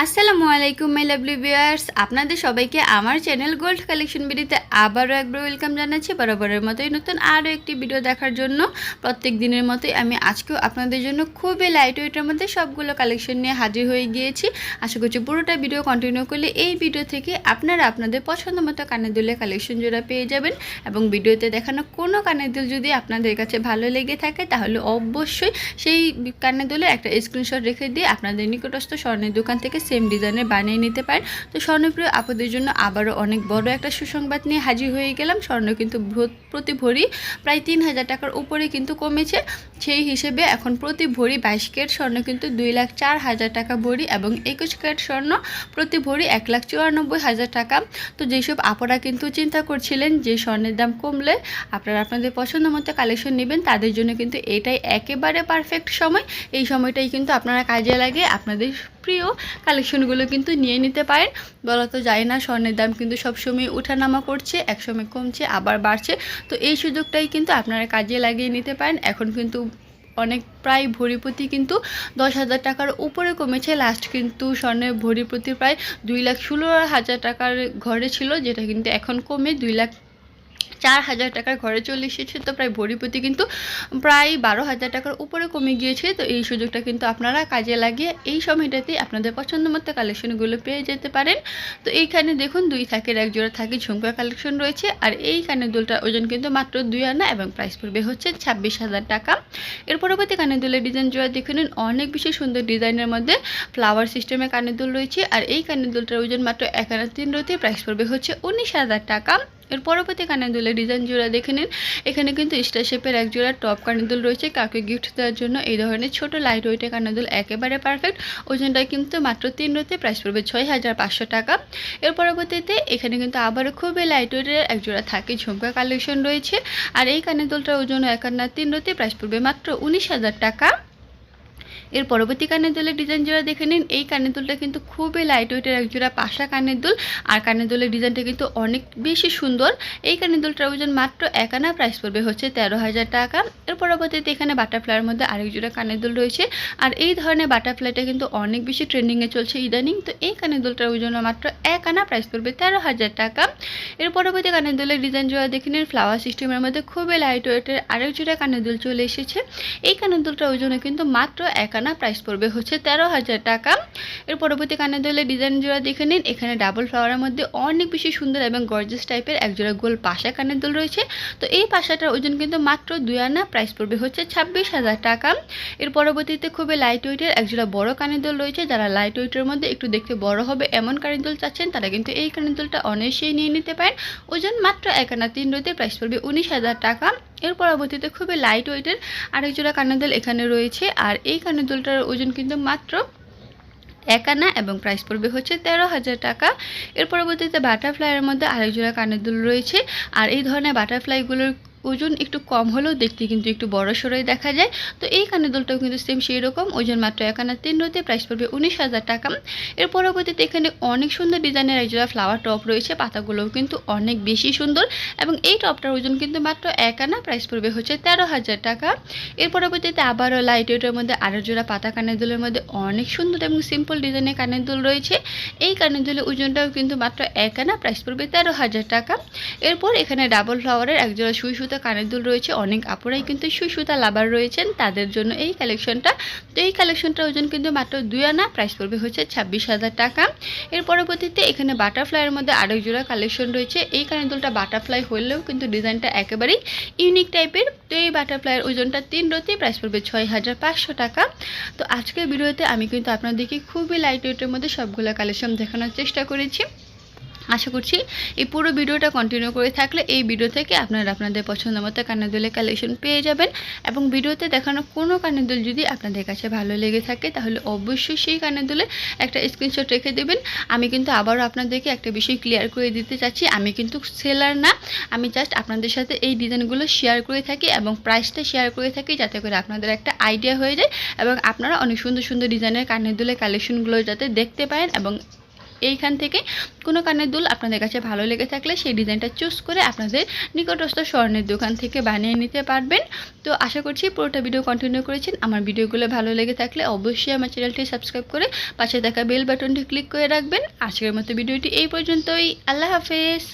আসসালামু আলাইকুম my lovely viewers আপনাদের সবাইকে আমার চ্যানেল গোল্ড কালেকশন ভিডিওতে আবারও একবার ওয়েলকাম জানাচ্ছি বরাবরের মতোই নতুন আরও একটি ভিডিও দেখার জন্য। প্রত্যেক দিনের মতোই আমি আজকেও আপনাদের জন্য খুবই লাইট ওয়েটের মধ্যে সবগুলো কালেকশন নিয়ে হাজির হয়ে গিয়েছি। আশা করছি পুরোটা ভিডিও কন্টিনিউ করলে এই ভিডিও থেকে আপনারা আপনাদের পছন্দ মতো কানের দুলের কালেকশন জোড়া পেয়ে যাবেন এবং ভিডিওতে দেখানো কোনো কানের দুল যদি আপনাদের কাছে ভালো লেগে থাকে তাহলে অবশ্যই সেই কানের দুলের একটা স্ক্রিনশট রেখে দিয়ে আপনাদের নিকটস্থ স্বর্ণের দোকান থেকে সেম ডিজাইনের বানিয়ে নিতে পারেন। তো স্বর্ণপ্রিয়, আপনাদের জন্য আবারও অনেক বড় একটা সুসংবাদ নিয়ে হাজির হয়ে গেলাম স্বর্ণ কিন্তু ভো- প্রতি ভরি প্রায় তিন হাজার টাকার উপরে কিন্তু কমেছে। সেই হিসেবে এখন প্রতি ভরি বাইশ ক্যারেট স্বর্ণ কিন্তু দুই লাখ চার হাজার টাকা ভরি এবং একুশ ক্যারেট স্বর্ণ প্রতি ভরি এক লাখ চুরানব্বই হাজার টাকা। তো যেসব আপনারা কিন্তু চিন্তা করছিলেন যে স্বর্ণের দাম কমলে আপনারা আপনাদের পছন্দ মতো কালেকশন নেবেন, তাদের জন্য কিন্তু এটাই একেবারে পারফেক্ট সময়। এই সময়টাই কিন্তু আপনারা কাজে লাগে আপনাদের প্রিয় কালেকশনগুলো কিন্তু নিয়ে নিতে পারেন। বলা তো যায় না, স্বর্ণের দাম কিন্তু সবসময় ওঠানামা করছে, একসময় কমছে, আবার বাড়ছে। তো এই সুযোগটাই কিন্তু আপনারা কাজে লাগিয়ে নিতে পারেন। এখন কিন্তু অনেক প্রায় ভরিপ্রতি কিন্তু দশ হাজার টাকার উপরে কমেছে। লাস্ট কিন্তু স্বর্ণের ভরিপ্রতি প্রায় দুই লাখ ষোলো হাজার টাকার ঘরে ছিল, যেটা কিন্তু এখন কমে দুই লাখ চার হাজার টাকার ঘরে চলে এসেছে, তো প্রায় ভরি প্রতি কিন্তু প্রায় বারো হাজার টাকার উপরে কমে গিয়েছে। তো এই সুযোগটা কিন্তু আপনারা কাজে লাগিয়ে এই সময়টাতেই আপনাদের পছন্দ মতো কালেকশনগুলো পেয়ে যেতে পারেন। তো এইখানে দেখুন, দুই থাকের এক জোড়া থাকে ঝুমকা কালেকশন রয়েছে, আর এই কানের দুলটার ওজন কিন্তু মাত্র দুই আনা এবং প্রাইস পড়বে হচ্ছে ছাব্বিশ হাজার টাকা। এর পরবর্তী কানের দুলের ডিজাইন জোড়া দেখে নিন, অনেক বেশি সুন্দর ডিজাইনের মধ্যে ফ্লাওয়ার সিস্টেমে কানের দুল রয়েছে, আর এই কানের দুলটার ওজন মাত্র এক আনা তিন রতি প্রাইস পড়বে হচ্ছে উনিশ হাজার টাকা। এর পরবর্তী কানের দুলের ডিজাইন জোড়া দেখে নিন। এখানে কিন্তু স্টার শেপের এক জোড়া টপ কানের দুল রয়েছে। কাউকে গিফট দেওয়ার জন্য এই ধরনের ছোট লাইট ওয়েটের কানের দুল একেবারে পারফেক্ট ওজনটা কিন্তু মাত্র তিন রতে প্রাইস পড়বে ছয় হাজার পাঁচশো টাকা। এর পরবর্তীতে এখানে কিন্তু আবারও খুবই লাইট ওয়েটের এক জোড়া থাকে ঝুমকা কালেকশন রয়েছে। আর এই কানের দুলটার ওজন একান্ন তিন রতে প্রাইস পড়বে মাত্র উনিশ হাজার টাকা। এর পরবর্তী কানের দুলের ডিজাইন জোড়া দেখে নিন, এই কানের দুলটা কিন্তু খুবই লাইট ওয়েটের এক জোড়া পাশা কানের দুল, আর কানের দুলের ডিজাইনটা কিন্তু অনেক বেশি সুন্দর। এই কানের দুলটার ওজন মাত্র এক আনা প্রাইস পড়বে, হচ্ছে তেরো হাজার টাকা। এর পরবর্তীতে এখানে বাটারফ্লাইয়ের মধ্যে আরেক জোড়া কানের দুল রয়েছে। আর এই ধরনের বাটারফ্লাইটা কিন্তু অনেক বেশি ট্রেন্ডিংয়ে চলছে ইদানিং, তো এই কানের দুলটার ওজন মাত্র এক আনা প্রাইস পড়বে তেরো হাজার টাকা। এর পরবর্তী কানের দুলের ডিজাইন জোড়া দেখে নিন ফ্লাওয়ার সিস্টেমের মধ্যে খুবই লাইট ওয়েটের আরেক জোড়া কানের দুল চলে এসেছে। এই কানের দুলটার ওজনে কিন্তু মাত্র এক আনা প্রাইস পড়বে হচ্ছে তেরো হাজার টাকা। এর পরবর্তী কানের দুলের ডিজাইন জোড়া দেখে নিন। এখানে ডাবল ফ্লাওয়ারের মধ্যে অনেক বেশি সুন্দর এবং গর্জিয়াস টাইপের এক জোড়া গোল পাশা কানের দুল রয়েছে। তো এই পাশাটার ওজন কিন্তু মাত্র দুই আনা প্রাইস পড়বে হচ্ছে ছাব্বিশ হাজার টাকা। এর পরবর্তীতে খুবই লাইট ওয়েটের এক জোড়া বড় কানের দুল রয়েছে। যারা লাইট ওয়েটের মধ্যে একটু দেখতে বড় হবে, এমন কানের দুল চাচ্ছেন, তারা কিন্তু এই কানের দুলটা অনায়াসেই নিয়ে নিতে পারেন। ওজন মাত্র এক আনা তিন রোতে প্রাইস পড়বে উনিশ হাজার টাকা। এর পরবর্তীতে খুবই লাইট ওয়েটের আরেক জোড়া কানের দুল এখানে রয়েছে। আর এই কানের দুলটার ওজন কিন্তু মাত্র এক আনা এবং প্রাইস পড়বে হচ্ছে তেরো হাজার টাকা। এর পরবর্তীতে বাটারফ্লাইয়ের মধ্যে আরেক জোড়া কানের দুল রয়েছে। আর এই ধরনের বাটারফ্লাইগুলোর ওজন একটু কম হলেও দেখতে কিন্তু একটু বড় সড়োই দেখা যায়। তো এই কানের দুলটাও কিন্তু সেম সেই রকম ওজন মাত্র এক আনা তিন রতে প্রাইস পড়বে উনিশ হাজার টাকা। এর পরবর্তীতে এখানে অনেক সুন্দর ডিজাইনের একজোড়া ফ্লাওয়ার টপ রয়েছে, পাতাগুলোও কিন্তু অনেক বেশি সুন্দর এবং এই টপটার ওজন কিন্তু মাত্র এক আনা প্রাইস পড়বে হচ্ছে তেরো হাজার টাকা। এর পরবর্তীতে আবারও লাইট ওয়েটের মধ্যে আরও জোড়া পাতা কানের দুলের মধ্যে অনেক সুন্দর এবং সিম্পল ডিজাইনের কানের দুল রয়েছে। এই কানের দুলের ওজনটাও কিন্তু মাত্র এক আনা প্রাইস পড়বে তেরো হাজার টাকা। এরপর এখানে ডাবল ফ্লাওয়ারের একজোড়া সুই সুতা কানের দুল রয়েছে, অনেক আপুরাই কিন্তু সুতা লাভার রয়েছেন, তাদের জন্য এই কালেকশনটা। তো এই কালেকশনটা ওজন কিন্তু মাত্র দুই আনা প্রাইস পড়বে হচ্ছে ছাব্বিশ হাজার টাকা। এর পরবর্তীতে এখানে বাটারফ্লাইয়ের মধ্যে আরেক জোড়া কালেকশন রয়েছে। এই কানের দুলটা বাটারফ্লাই হলেও কিন্তু ডিজাইনটা একেবারেই ইউনিক টাইপের তো এই বাটারফ্লাইয়ের ওজনটা তিন রতি প্রাইস পড়বে ছয় হাজার পাঁচশো টাকা। তো আজকের ভিডিওতে আমি কিন্তু আপনাদেরকে খুবই লাইট ওয়েটের মধ্যে সবগুলো কালেকশন দেখানোর চেষ্টা করেছি। আশা করছি এই পুরো ভিডিওটা কন্টিনিউ করে থাকলে এই ভিডিও থেকে আপনারা আপনাদের পছন্দ মতো কানের কালেকশন পেয়ে যাবেন এবং ভিডিওতে দেখানো কোনো কানের দুল যদি আপনাদের কাছে ভালো লেগে থাকে, তাহলে অবশ্যই সেই কানের দুলে একটা স্ক্রিনশট রেখে দেবেন। আমি কিন্তু আবারও আপনাদেরকে একটা বিষয় ক্লিয়ার করে দিতে চাচ্ছি। আমি কিন্তু সেলার না। আমি জাস্ট আপনাদের সাথে এই ডিজাইনগুলো শেয়ার করে থাকি এবং প্রাইসটা শেয়ার করে থাকি যাতে করে আপনাদের একটা আইডিয়া হয়ে যায় এবং আপনারা অনেক সুন্দর সুন্দর ডিজাইনের কানের দুলের কালেকশনগুলো যাতে দেখতে পারেন এবং এইখান থেকে কোনো কানের দুল আপনাদের কাছে ভালো লেগে থাকলে সেই ডিজাইনটা চুজ করে আপনাদের নিকটস্থ স্বর্ণের দোকান থেকে বানিয়ে নিতে পারবেন। তো আশা করছি পুরোটা ভিডিও কন্টিনিউ করেছেন। আমার ভিডিওগুলো ভালো লেগে থাকলে অবশ্যই আমার চ্যানেলটি সাবস্ক্রাইব করে পাশে থাকা বেল বাটনটি ক্লিক করে রাখবেন। আজকের মতো ভিডিওটি এই পর্যন্তই। আল্লাহ হাফেজ।